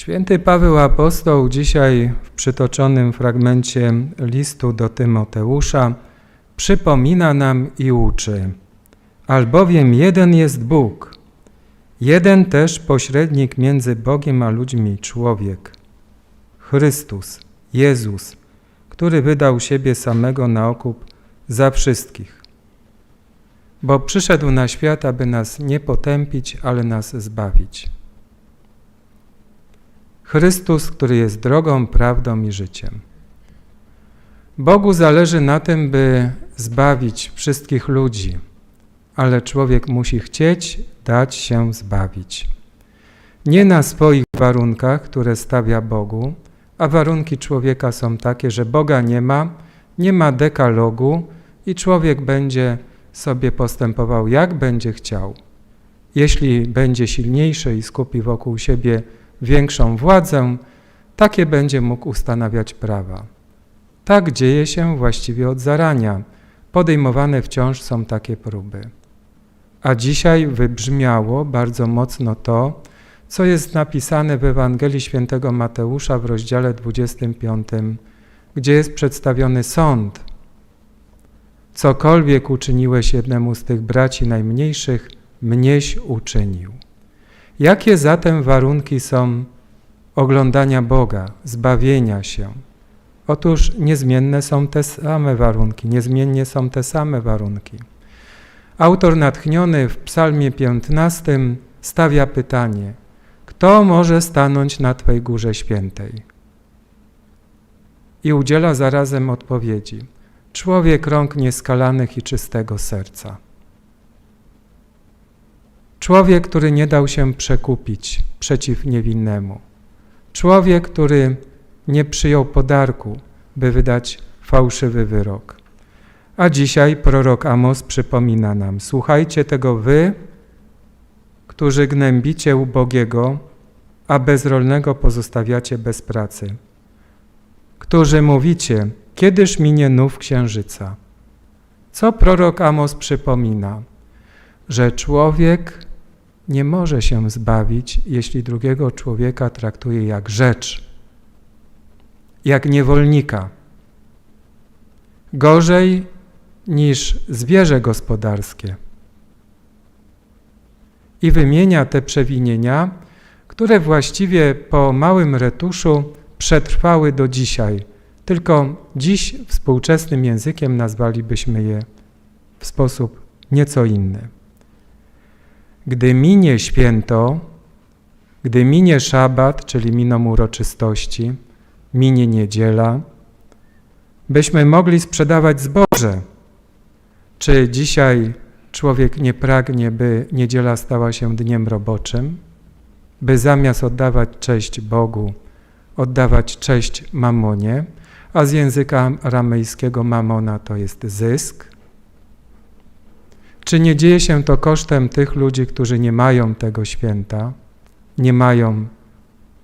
Święty Paweł Apostoł dzisiaj w przytoczonym fragmencie listu do Tymoteusza przypomina nam i uczy, albowiem jeden jest Bóg, jeden też pośrednik między Bogiem a ludźmi, człowiek, Chrystus, Jezus, który wydał siebie samego na okup za wszystkich. Bo przyszedł na świat, aby nas nie potępić, ale nas zbawić. Chrystus, który jest drogą, prawdą i życiem. Bogu zależy na tym, by zbawić wszystkich ludzi, ale człowiek musi chcieć dać się zbawić. Nie na swoich warunkach, które stawia Bogu, a warunki człowieka są takie, że Boga nie ma, nie ma dekalogu i człowiek będzie sobie postępował jak będzie chciał. Jeśli będzie silniejszy i skupi wokół siebie większą władzę, takie będzie mógł ustanawiać prawa. Tak dzieje się właściwie od zarania. Podejmowane wciąż są takie próby. A dzisiaj wybrzmiało bardzo mocno to, co jest napisane w Ewangelii Świętego Mateusza w rozdziale 25, gdzie jest przedstawiony sąd. Cokolwiek uczyniłeś jednemu z tych braci najmniejszych, mnieś uczynił. Jakie zatem warunki są oglądania Boga, zbawienia się? Otóż niezmienne są te same warunki, niezmiennie są te same warunki. Autor natchniony w Psalmie 15 stawia pytanie: Kto może stanąć na Twej górze świętej? I udziela zarazem odpowiedzi: Człowiek rąk nieskalanych i czystego serca. Człowiek, który nie dał się przekupić przeciw niewinnemu. Człowiek, który nie przyjął podarku, by wydać fałszywy wyrok. A dzisiaj prorok Amos przypomina nam: Słuchajcie tego wy, którzy gnębicie ubogiego, a bezrolnego pozostawiacie bez pracy. Którzy mówicie: Kiedyż minie nów księżyca? Co prorok Amos przypomina? Że człowiek nie może się zbawić, jeśli drugiego człowieka traktuje jak rzecz, jak niewolnika. Gorzej niż zwierzę gospodarskie. I wymienia te przewinienia, które właściwie po małym retuszu przetrwały do dzisiaj. Tylko dziś współczesnym językiem nazwalibyśmy je w sposób nieco inny. Gdy minie święto, gdy minie szabat, czyli miną uroczystości, minie niedziela, byśmy mogli sprzedawać zboże. Czy dzisiaj człowiek nie pragnie, by niedziela stała się dniem roboczym, by zamiast oddawać cześć Bogu, oddawać cześć mamonie, a z języka aramejskiego mamona to jest zysk, czy nie dzieje się to kosztem tych ludzi, którzy nie mają tego święta, nie mają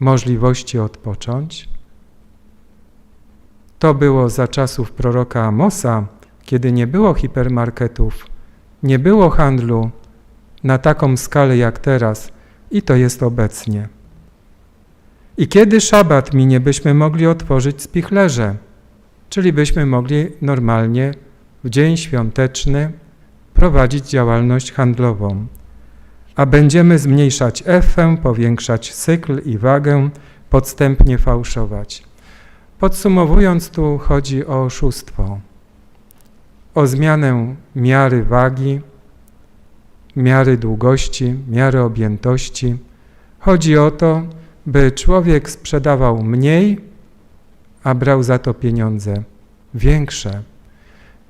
możliwości odpocząć? To było za czasów proroka Amosa, kiedy nie było hipermarketów, nie było handlu na taką skalę jak teraz i to jest obecnie. I kiedy szabat minie, byśmy mogli otworzyć spichlerze, czyli byśmy mogli normalnie w dzień świąteczny prowadzić działalność handlową, a będziemy zmniejszać efę, powiększać cykl i wagę, podstępnie fałszować. Podsumowując, tu chodzi o oszustwo, o zmianę miary wagi, miary długości, miary objętości. Chodzi o to, by człowiek sprzedawał mniej, a brał za to pieniądze większe.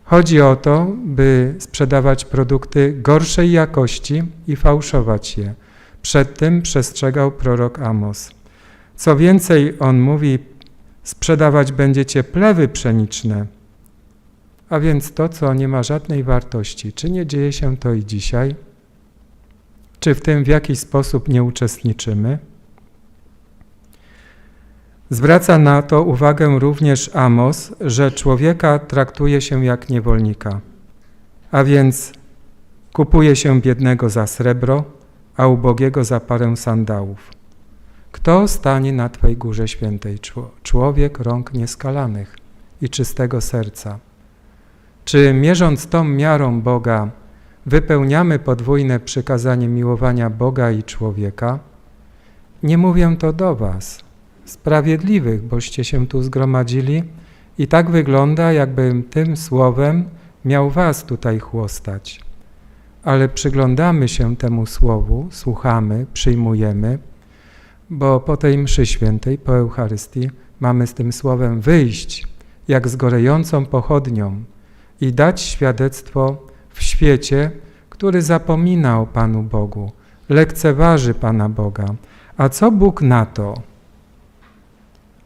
Chodzi o to, by sprzedawać produkty gorszej jakości i fałszować je. Przed tym przestrzegał prorok Amos. Co więcej, on mówi, sprzedawać będziecie plewy pszeniczne, a więc to, co nie ma żadnej wartości. Czy nie dzieje się to i dzisiaj? Czy w tym w jakiś sposób nie uczestniczymy? Zwraca na to uwagę również Amos, że człowieka traktuje się jak niewolnika, a więc kupuje się biednego za srebro, a ubogiego za parę sandałów. Kto stanie na Twej górze świętej? Czło- Człowiek rąk nieskalanych i czystego serca. Czy mierząc tą miarą Boga, wypełniamy podwójne przykazanie miłowania Boga i człowieka? Nie mówię to do Was, sprawiedliwych, boście się tu zgromadzili i tak wygląda, jakbym tym słowem miał Was tutaj chłostać. Ale przyglądamy się temu słowu, słuchamy, przyjmujemy, bo po tej mszy świętej, po Eucharystii, mamy z tym słowem wyjść, jak z gorejącą pochodnią i dać świadectwo w świecie, który zapomina o Panu Bogu, lekceważy Pana Boga. A co Bóg na to?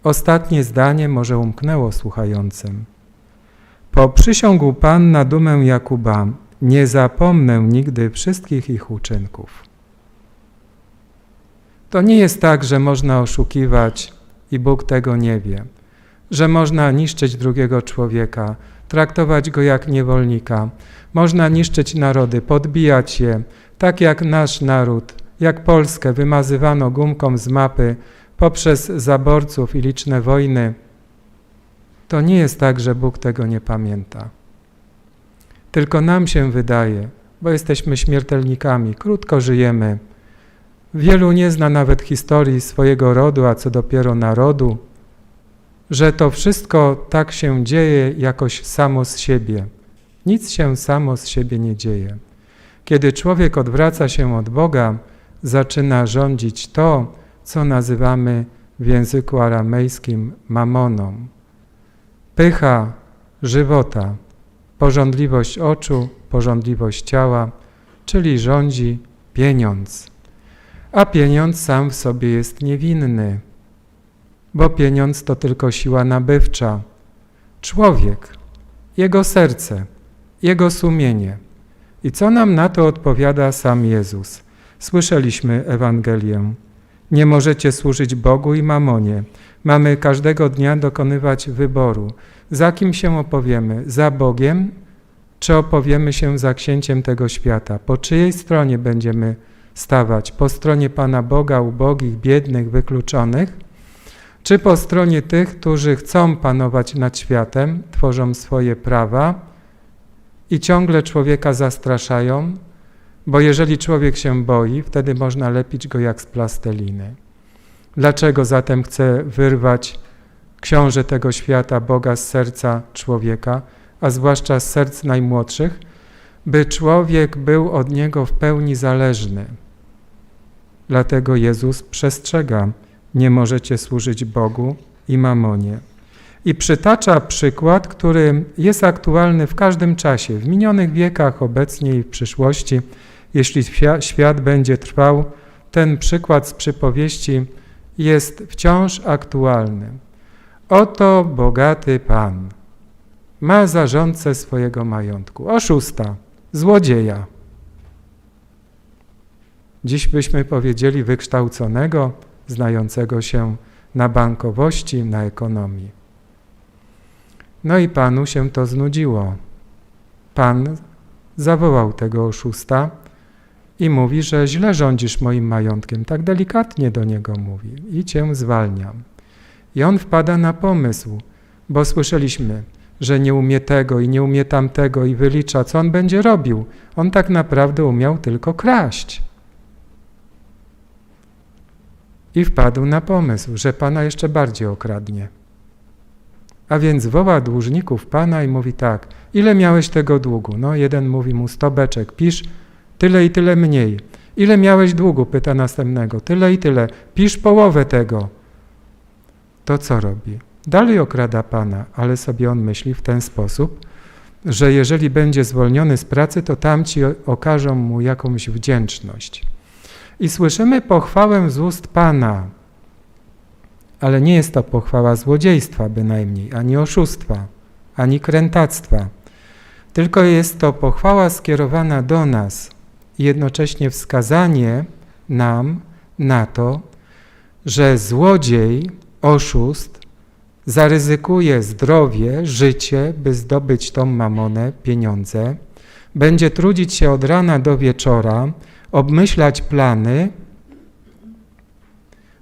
Ostatnie zdanie może umknęło słuchającym. Poprzysiągł Pan na dumę Jakuba, nie zapomnę nigdy wszystkich ich uczynków. To nie jest tak, że można oszukiwać i Bóg tego nie wie, że można niszczyć drugiego człowieka, traktować go jak niewolnika, można niszczyć narody, podbijać je, tak jak nasz naród, jak Polskę wymazywano gumką z mapy poprzez zaborców i liczne wojny. To nie jest tak, że Bóg tego nie pamięta. Tylko nam się wydaje, bo jesteśmy śmiertelnikami, krótko żyjemy. Wielu nie zna nawet historii swojego rodu, a co dopiero narodu, że to wszystko tak się dzieje jakoś samo z siebie. Nic się samo z siebie nie dzieje. Kiedy człowiek odwraca się od Boga, zaczyna rządzić to, co nazywamy w języku aramejskim mamoną. Pycha żywota, pożądliwość oczu, pożądliwość ciała, czyli rządzi pieniądz. A pieniądz sam w sobie jest niewinny, bo pieniądz to tylko siła nabywcza. Człowiek, jego serce, jego sumienie. I co nam na to odpowiada sam Jezus? Słyszeliśmy Ewangelię. Nie możecie służyć Bogu i mamonie. Mamy każdego dnia dokonywać wyboru. Za kim się opowiemy? Za Bogiem, czy opowiemy się za księciem tego świata? Po czyjej stronie będziemy stawać? Po stronie Pana Boga, ubogich, biednych, wykluczonych? Czy po stronie tych, którzy chcą panować nad światem, tworzą swoje prawa i ciągle człowieka zastraszają, bo jeżeli człowiek się boi, wtedy można lepić go jak z plasteliny. Dlaczego zatem chce wyrwać książę tego świata, Boga z serca człowieka, a zwłaszcza z serc najmłodszych, by człowiek był od niego w pełni zależny? Dlatego Jezus przestrzega, nie możecie służyć Bogu i mamonie. I przytacza przykład, który jest aktualny w każdym czasie, w minionych wiekach, obecnie i w przyszłości. Jeśli świat będzie trwał, ten przykład z przypowieści jest wciąż aktualny. Oto bogaty pan ma zarządcę swojego majątku, oszusta, złodzieja. Dziś byśmy powiedzieli wykształconego, znającego się na bankowości, na ekonomii. No i panu się to znudziło. Pan zawołał tego oszusta i mówi, że źle rządzisz moim majątkiem. Tak delikatnie do niego mówi i cię zwalniam. I on wpada na pomysł, bo słyszeliśmy, że nie umie tego i nie umie tamtego i wylicza, co on będzie robił. On tak naprawdę umiał tylko kraść. I wpadł na pomysł, że Pana jeszcze bardziej okradnie. A więc woła dłużników Pana i mówi tak, ile miałeś tego długu? No jeden mówi mu sto beczek, pisz tyle i tyle mniej. Ile miałeś długu? Pyta następnego, tyle i tyle, pisz połowę tego. To co robi? Dalej okrada Pana, ale sobie on myśli w ten sposób, że jeżeli będzie zwolniony z pracy, to tamci okażą mu jakąś wdzięczność. I słyszymy pochwałę z ust Pana, ale nie jest to pochwała złodziejstwa bynajmniej, ani oszustwa, ani krętactwa, tylko jest to pochwała skierowana do nas i jednocześnie wskazanie nam na to, że złodziej, oszust zaryzykuje zdrowie, życie, by zdobyć tą mamonę, pieniądze, będzie trudzić się od rana do wieczora, obmyślać plany,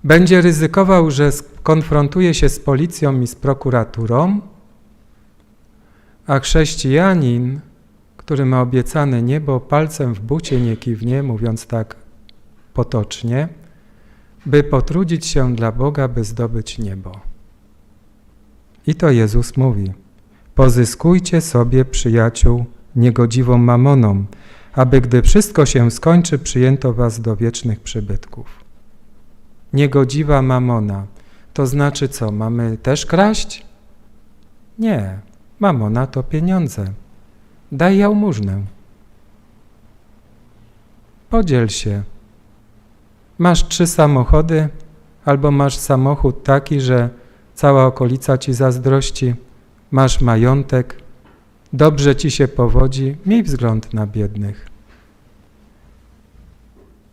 Będzie ryzykował, że skonfrontuje się z policją i z prokuraturą, a chrześcijanin, który ma obiecane niebo, palcem w bucie nie kiwnie, mówiąc tak potocznie, by potrudzić się dla Boga, by zdobyć niebo. I to Jezus mówi: Pozyskujcie sobie przyjaciół niegodziwą mamoną, aby gdy wszystko się skończy, przyjęto was do wiecznych przybytków. Niegodziwa mamona. To znaczy co? Mamy też kraść? Nie. Mamona to pieniądze. Daj jałmużnę. Podziel się. Masz trzy samochody, albo masz samochód taki, że cała okolica ci zazdrości, masz majątek, dobrze ci się powodzi, miej wzgląd na biednych.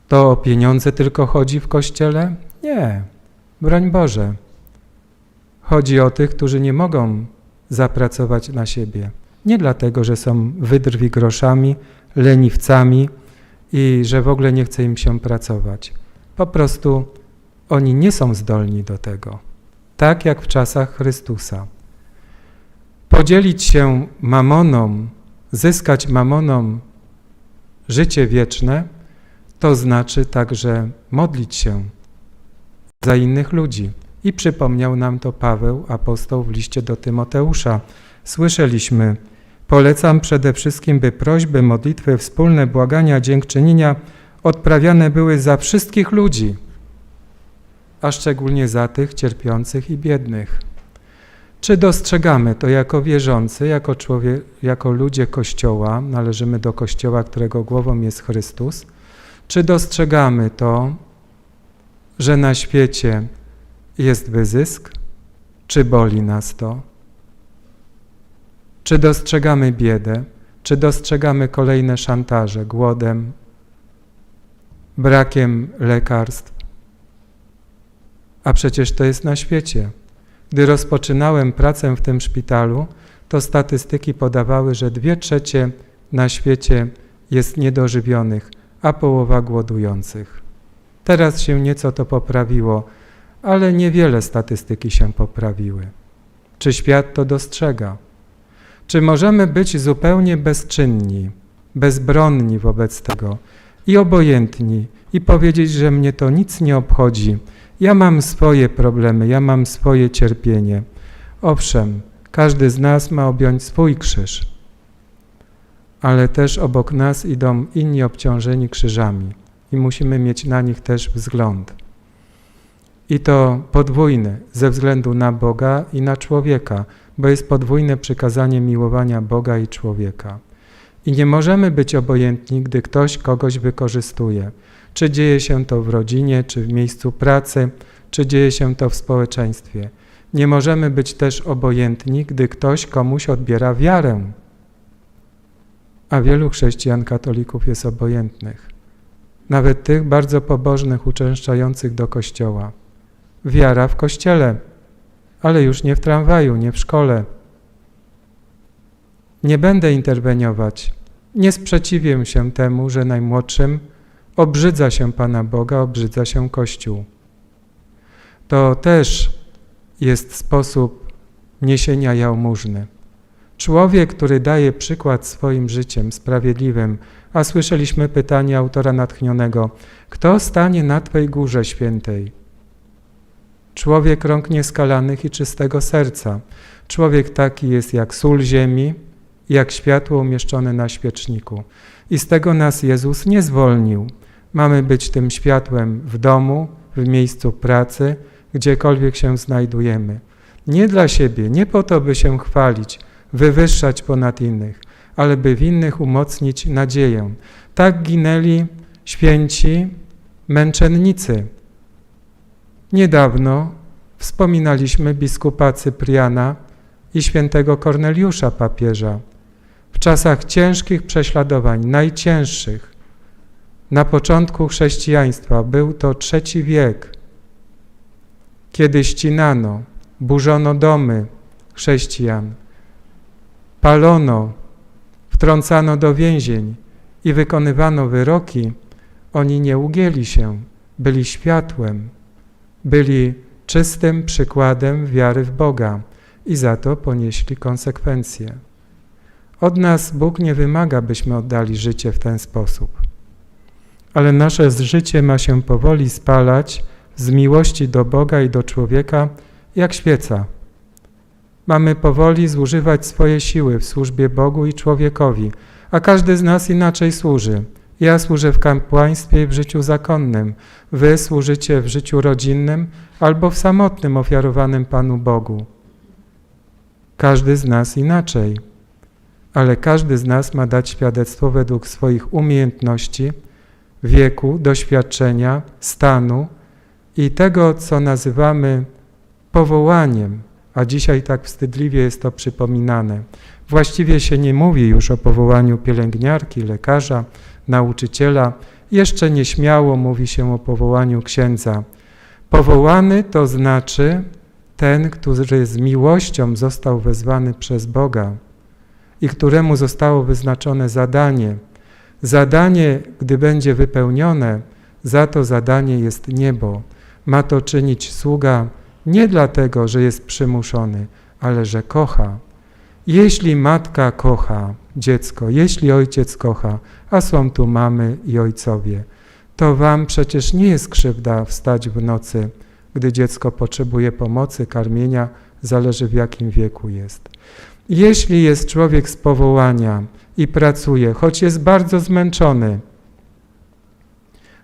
To o pieniądze tylko chodzi w kościele? Nie, broń Boże. Chodzi o tych, którzy nie mogą zapracować na siebie. Nie dlatego, że są wydrwi groszami, leniwcami i że w ogóle nie chce im się pracować. Po prostu oni nie są zdolni do tego. Tak jak w czasach Chrystusa. Podzielić się mamoną, zyskać mamoną życie wieczne, to znaczy także modlić się za innych ludzi. I przypomniał nam to Paweł, apostoł w liście do Tymoteusza. Słyszeliśmy, polecam przede wszystkim, by prośby, modlitwy, wspólne błagania, dziękczynienia odprawiane były za wszystkich ludzi, a szczególnie za tych cierpiących i biednych. Czy dostrzegamy to jako wierzący, jako, człowiek, jako ludzie Kościoła, należymy do Kościoła, którego głową jest Chrystus? Czy dostrzegamy to, że na świecie jest wyzysk? Czy boli nas to? Czy dostrzegamy biedę? Czy dostrzegamy kolejne szantaże głodem, brakiem lekarstw? A przecież to jest na świecie. Gdy rozpoczynałem pracę w tym szpitalu, to statystyki podawały, że dwie trzecie na świecie jest niedożywionych, a połowa głodujących. Teraz się nieco to poprawiło, ale niewiele statystyki się poprawiły. Czy świat to dostrzega? Czy możemy być zupełnie bezczynni, bezbronni wobec tego i obojętni i powiedzieć, że mnie to nic nie obchodzi? Ja mam swoje problemy, ja mam swoje cierpienie. Owszem, każdy z nas ma objąć swój krzyż, ale też obok nas idą inni obciążeni krzyżami i musimy mieć na nich też wzgląd. I to podwójny ze względu na Boga i na człowieka, bo jest podwójne przykazanie miłowania Boga i człowieka. I nie możemy być obojętni, gdy ktoś kogoś wykorzystuje. Czy dzieje się to w rodzinie, czy w miejscu pracy, czy dzieje się to w społeczeństwie. Nie możemy być też obojętni, gdy ktoś komuś odbiera wiarę. A wielu chrześcijan katolików jest obojętnych. Nawet tych bardzo pobożnych, uczęszczających do kościoła. Wiara w kościele, ale już nie w tramwaju, nie w szkole. Nie będę interweniować. Nie sprzeciwię się temu, że najmłodszym obrzydza się Pana Boga, obrzydza się Kościół. To też jest sposób niesienia jałmużny. Człowiek, który daje przykład swoim życiem sprawiedliwym, a słyszeliśmy pytanie autora natchnionego, kto stanie na Twej górze świętej? Człowiek rąk nieskalanych i czystego serca. Człowiek taki jest jak sól ziemi, jak światło umieszczone na świeczniku. I z tego nas Jezus nie zwolnił. Mamy być tym światłem w domu, w miejscu pracy, gdziekolwiek się znajdujemy. Nie dla siebie, nie po to, by się chwalić, wywyższać ponad innych, ale by w innych umocnić nadzieję. Tak ginęli święci męczennicy. Niedawno wspominaliśmy biskupa Cypriana i świętego Korneliusza papieża. W czasach ciężkich prześladowań, najcięższych, na początku chrześcijaństwa, był to trzeci wiek, kiedy ścinano, burzono domy chrześcijan, palono, wtrącano do więzień i wykonywano wyroki, oni nie ugięli się, byli światłem, byli czystym przykładem wiary w Boga i za to ponieśli konsekwencje. Od nas Bóg nie wymaga, byśmy oddali życie w ten sposób. Ale nasze życie ma się powoli spalać z miłości do Boga i do człowieka, jak świeca. Mamy powoli zużywać swoje siły w służbie Bogu i człowiekowi, a każdy z nas inaczej służy. Ja służę w kapłaństwie i w życiu zakonnym, wy służycie w życiu rodzinnym albo w samotnym ofiarowanym Panu Bogu. Każdy z nas inaczej, ale każdy z nas ma dać świadectwo według swoich umiejętności, wieku, doświadczenia, stanu i tego, co nazywamy powołaniem, a dzisiaj tak wstydliwie jest to przypominane. Właściwie się nie mówi już o powołaniu pielęgniarki, lekarza, nauczyciela, jeszcze nieśmiało mówi się o powołaniu księdza. Powołany to znaczy ten, który z miłością został wezwany przez Boga i któremu zostało wyznaczone zadanie. Zadanie, gdy będzie wypełnione, za to zadanie jest niebo. Ma to czynić sługa nie dlatego, że jest przymuszony, ale że kocha. Jeśli matka kocha dziecko, jeśli ojciec kocha, a są tu mamy i ojcowie, to wam przecież nie jest krzywda wstać w nocy, gdy dziecko potrzebuje pomocy, karmienia, zależy w jakim wieku jest. Jeśli jest człowiek z powołania i pracuje, choć jest bardzo zmęczony,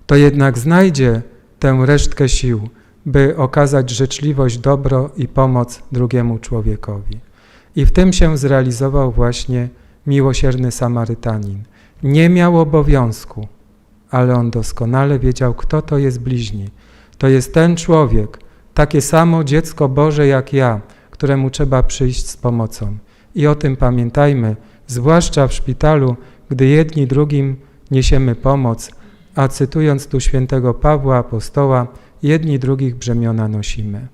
to jednak znajdzie tę resztkę sił, by okazać życzliwość, dobro i pomoc drugiemu człowiekowi. I w tym się zrealizował właśnie miłosierny Samarytanin. Nie miał obowiązku, ale on doskonale wiedział, kto to jest bliźni. To jest ten człowiek, takie samo dziecko Boże jak ja, któremu trzeba przyjść z pomocą. I o tym pamiętajmy, zwłaszcza w szpitalu, gdy jedni drugim niesiemy pomoc, a cytując tu świętego Pawła Apostoła, jedni drugich brzemiona nosimy.